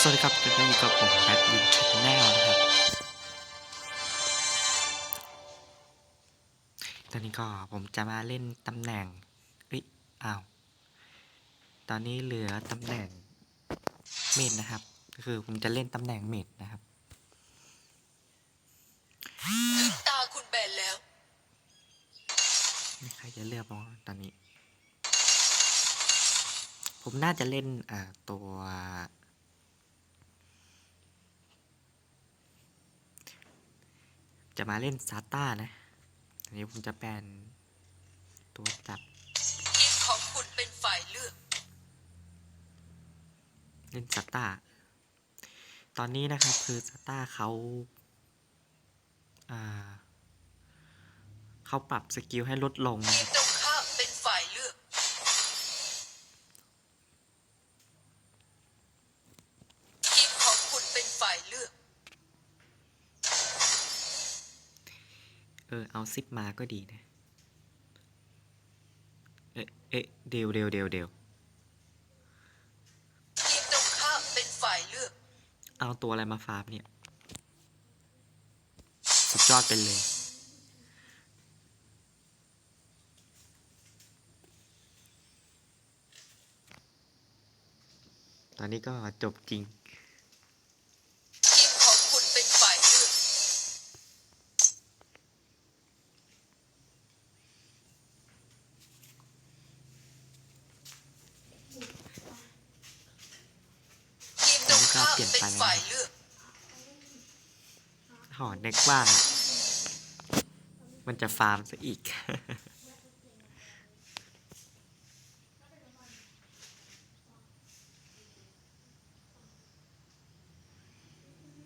สวัสดีครับจะอยู่กับผมแบทวินชแนลนะครับ ตอนนี้ก็ผมจะมาเล่นตำแหน่งเอ้ยอ้าว ตอนนี้เหลือตำแหน่งเมดนะครับ ก็คือผมจะเล่นตำแหน่งเมดนะครับ ตาคุณแบนแล้วไม่ใครจะเลือกบ้างตอนนี้ ผมน่าจะเล่นอ่าตัว จะมาเล่นซาต้านะอันนี้ผมจะแปลนตัวจับทีมของคุณเป็นฝ่ายเลือก เล่นซาต้าตอนนี้นะครับคือซาต้าเขาอ่าเขาปรับสกิลให้ลดลงนะทีคมรับ เออเอาซิปมาก็ดีนะ เอ๊ะเอ๊ะเดียวเดียวเดียวเดียวทีมตรงข้ามเป็นฝ่ายเลือก เอาตัวอะไรมาฟาร์มเนี่ย สุดยอดไปเลย ตอนนี้ก็จบจริง หอนึกว่า มันจะฟาร์มซะอีก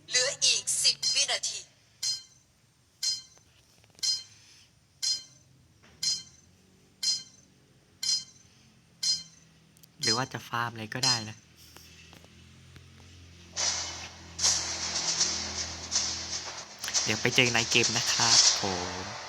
เหลืออีกสิบวินาที หรือว่าจะฟาร์มอะไรก็ได้นะ เดี๋ยวไปเจอในเกมนะครับผม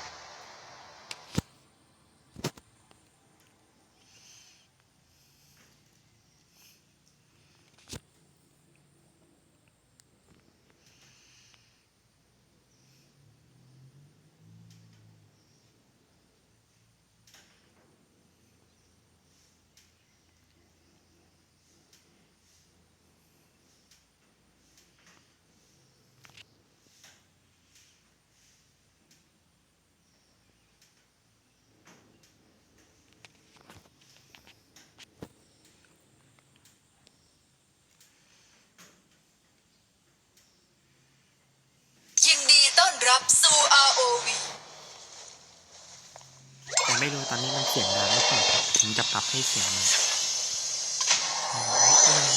ยินดีต้อน รับสู่ ROV แต่ไม่รู้ตอนนี้มันเสียงดังหรือเปล่าครับผมจะปรับให้เสียงมันเอาไว้เอง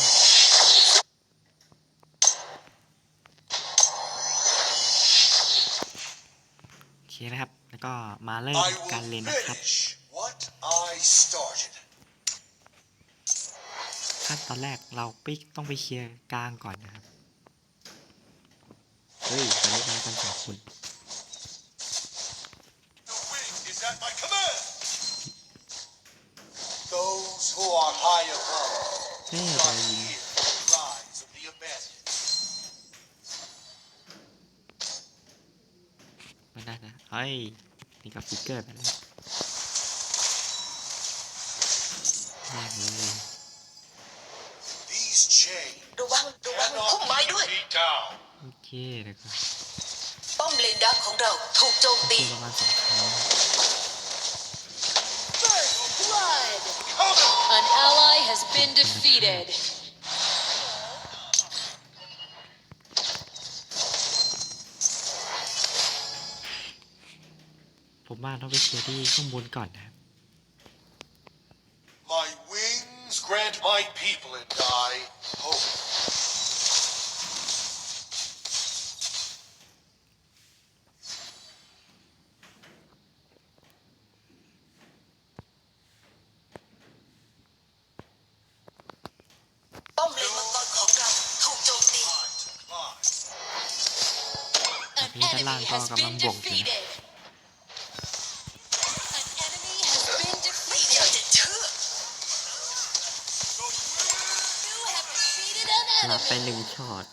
โอเคนะครับ แล้วก็มาเริ่ม I การ will เล่นนะครับ finish what I started. ขั้นตอนแรกเราไปต้องไปเคลียร์กลางก่อนนะครับ เฮ้ยตอนนี้มากันสองคน The wing is at my command. Those who are high above เฮ้ย shall เรายิง hear the cries of the abandoned. ไม่ได้นะเฮ้ยนี่ก็ฟิกเกอร์ไปแล้วแรกเลย These chains ระวังระวัง cannot พุ่มไม้ด้วย keep me down. โอเคเดี๋ยวก็ป้อมเลนดักของเราถูกโจมตีตีประมาณสองครั้ง has been defeated. ผมว่าต้องไปเคลียร์ที่ข้างบนก่อนนะครับ My wings grant my people has kau been kabang buong sila. defeated. An enemy has been อยาก defeated. จะเชื่อ You have defeated an รับไปหนึ่งช็อต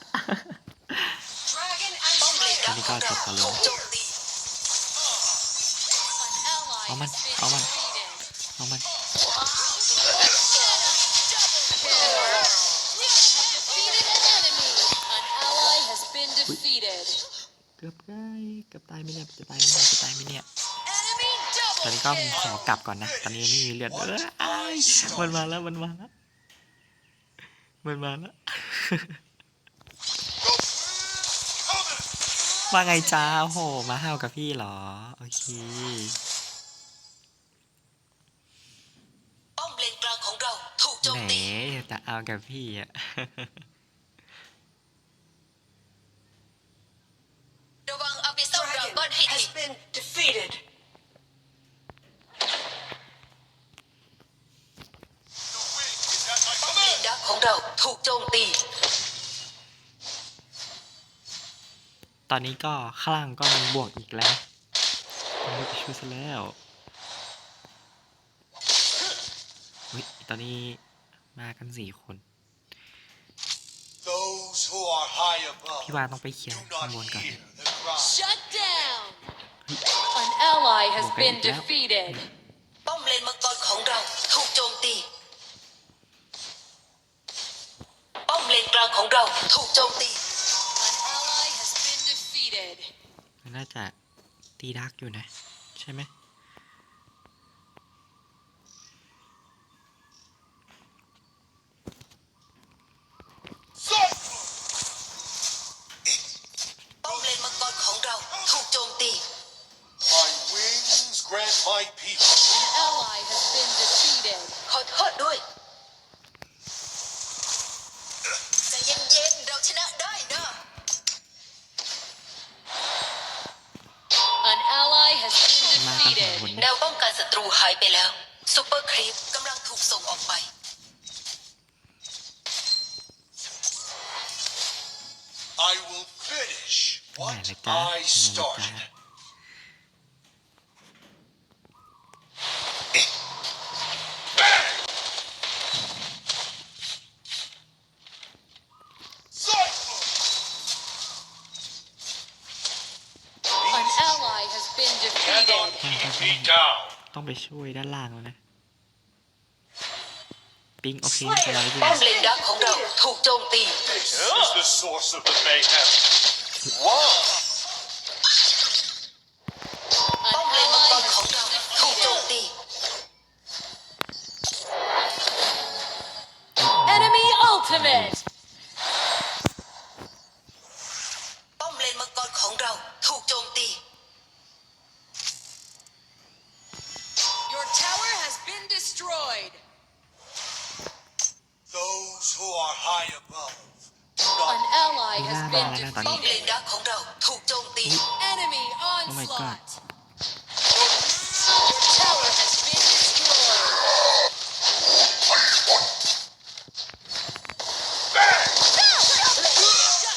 Dragon ป้อม and เลน Slayer. ดักของเราถูกโจมตี An ally Oh, man. has been Oh, man. defeated. เอามัน Defeated an enemy. An ally has been defeated. เกือบได้เกือบตายไหมเนี่ยจะตายไหมเนี่ยจะตายไหมเนี่ย Enemy ตอน double นี้ก็ผมขอ kill. กลับก่อนนะ ตอนนี้ไม่มีเลือดเอออ้ายมันมาแล้วมันมาแล้วมันมาแล้วว่าไงจ้าโอ้โห มาห้าวกับพี่เหรอ โอเคป้อมเลนกลางของเราถูกโจมแหมตีจะเอากับพี่อะระ อนนี้ก็ข้างล่างก็มีบวกอีกแล้วมันไปช่วยซะแล้วเฮ้ยตอนนี้มากันสี่คน Those who are high above พี่วาต้องไปเคลียร์ do ข้าง not บนก่อน hear the cry. Shut down. An ally has Okay, been yeah. defeated. ป้อมเลนมังกรของเราถูกโจมตี ป้อมเลนกลางของเราถูกโจมตี น่าจะตีดักอยู่นะ ใช่ไหม I will finish ไหน what ละจ้า I ไหนละจ้า started. An ally has been Cannot defeated. keep me down. ต้องไปช่วยด้านล่างแล้วนะ ปิงโอเคไปแล้วด้วป้อยมเลนดักของเราถูกโจมตี This is the source of the mayhem. Wow.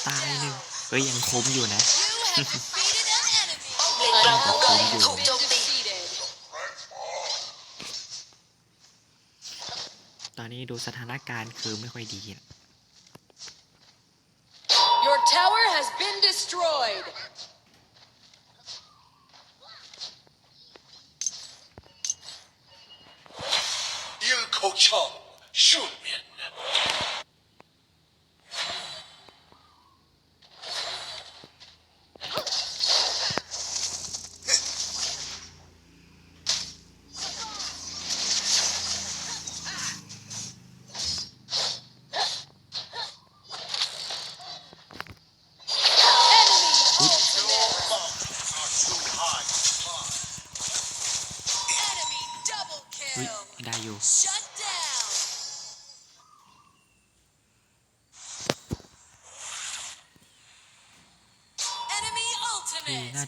ตายหนึ่งเฮ้ยยังคมอยู่นะ You have defeated an enemy. ป้อมเลนกลางของเราถูกโจมตี defeated. ตอนนี้ดูสถานการณ์คือไม่ค่อยดีอะ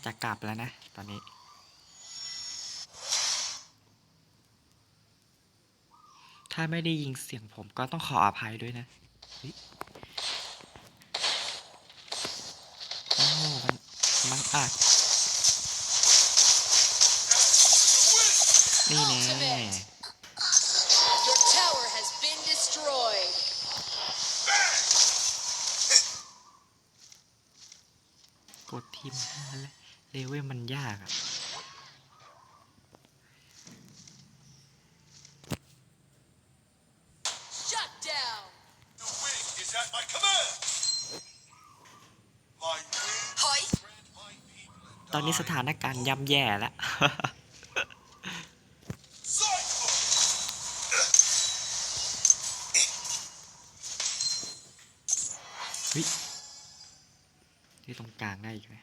จะกลับแล้วนะ ตอนนี้ ถ้าไม่ได้ยิงเสียงผมก็ต้องขออภัยด้วยนะโอ้มันมันอัดนี่แน่กดทีมห้าแล้ว เลเวลมันยากอะ Shut down. The wing is at my command. My wing ถอย grant my people and ตอนนี้สถานการณ์ย่ำแย่แล้ว Cycle! เฮ้ย ที่ตรงกลางได้อีกไหม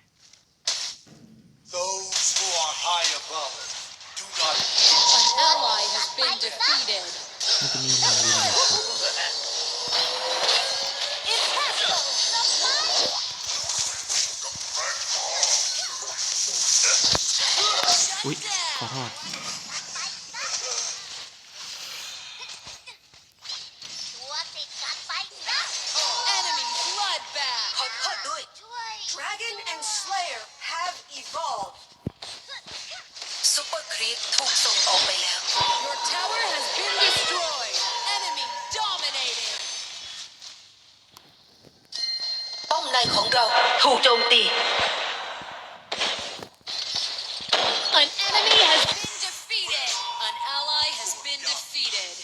defeated.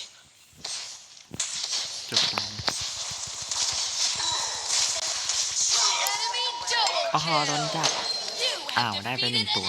จบตอนนี้ Enemy double อ๋อโดน kill. จับ You อ้าว have ได้ไปหนึ่ง defeated ตัว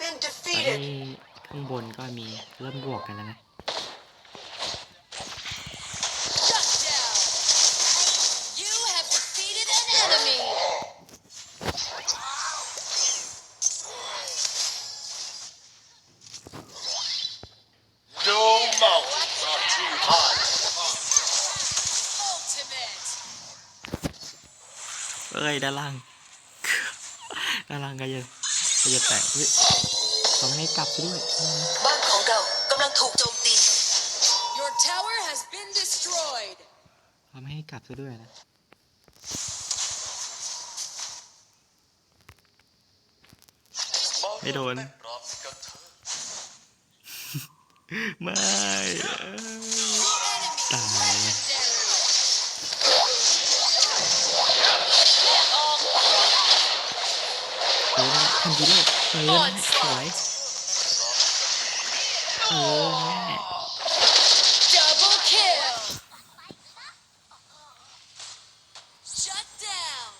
ตอน defeated นี้ข้างบนก็มีเริ่มบวกกันแล้วนะ Shut down. You have defeated an enemy. No mountains are too high. Ultimate. เอ้ยด้านล่าง ด้านล่างก็จะก็จะ แตกเฮ้ยทำให้กลับไปด้วยบ้านของเรากำลังถูกโจมตี Your tower has been destroyed. ทำให้กลับซะด้วยนะไม่โดน ไม่เอ้ย Enemy Die. legendary. เออนั่นทันทีเลย เออนั่นสวยเออแม่ Double kill. Shut down.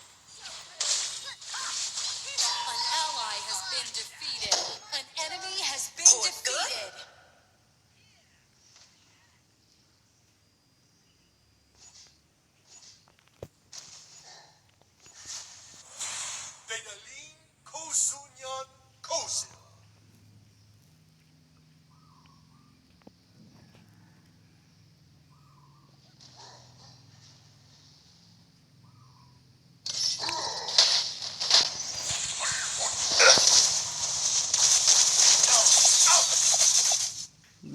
An ally has been defeated. An enemy has been Oh, good. defeated. Benalim Kosunyan Kosil.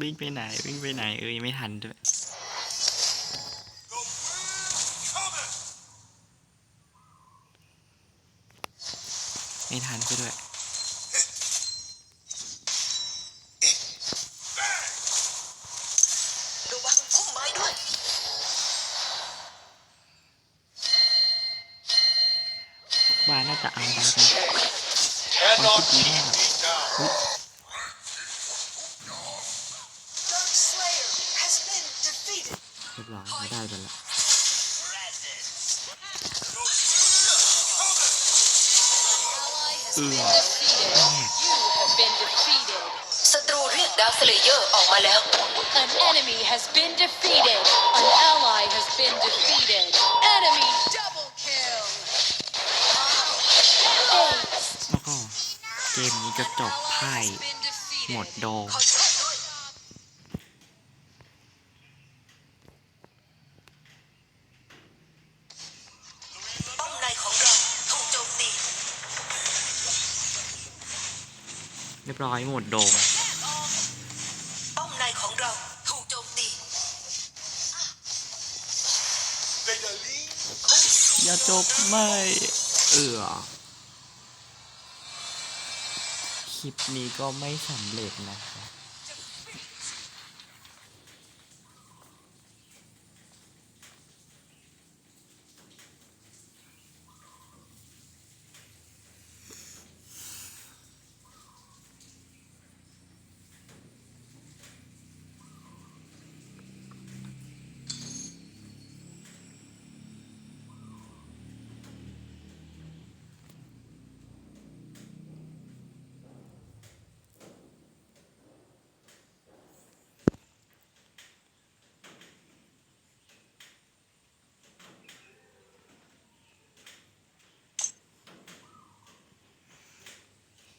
วิ่งไปไหนวิ่งไปไหนเอ้ยไม่ทันด้วยไม่ทันซะด้วย เรียบร้อยเราได้กันแล้ว The wind cometh. Ally has Ugh. been defeated. You have been defeated. ศัตรูเรียกดาวสเลเยอร์ออกมาแล้ว An enemy has been defeated. An ally has been defeated. Enemy double kill. Ace. แล้วก็เกมนี้ก็จบ Ally ไพ่ has been defeated. หมดโดข เรียบร้อยหมดโดมป้อมในของเราถูกโจมตีอย่าจบไม่เออคลิปนี้ก็ไม่สำเร็จนะครับ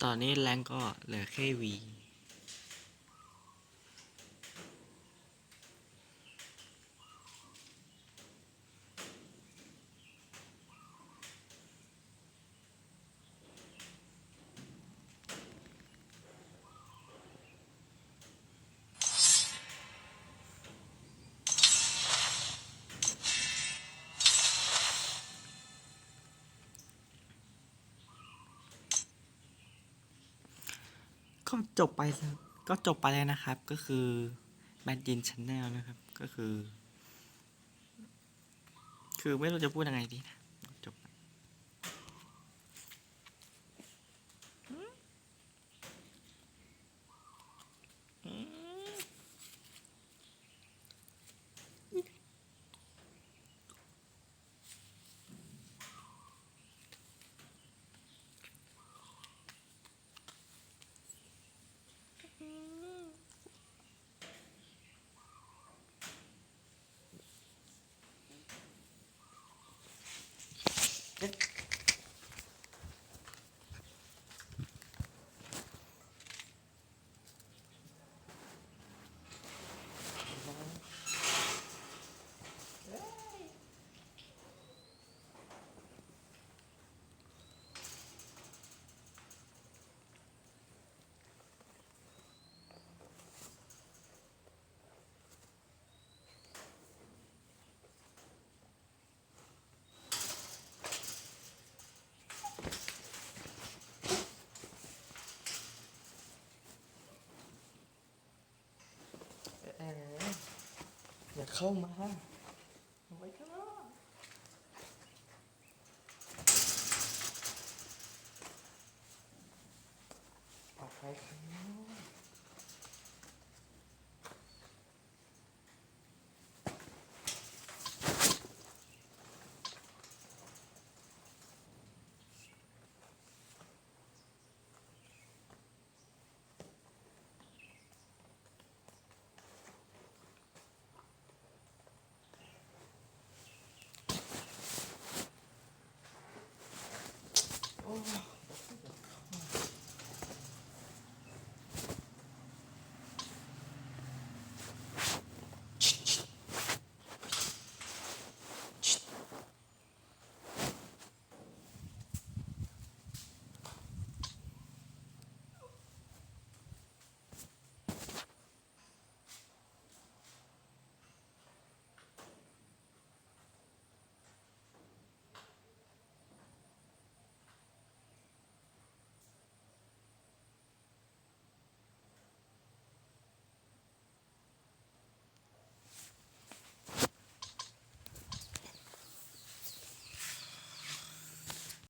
ตอนนี้แรงก็เหลือแค่วี ก็จบไปแล้วก็จบไปแล้วนะครับ ก็คือแบนดินชแนลนะครับ ก็คือ คือไม่รู้จะพูดยังไงดีนะจบอย่า เข้ามาไว้ข้างนอกออกไปข้างนอก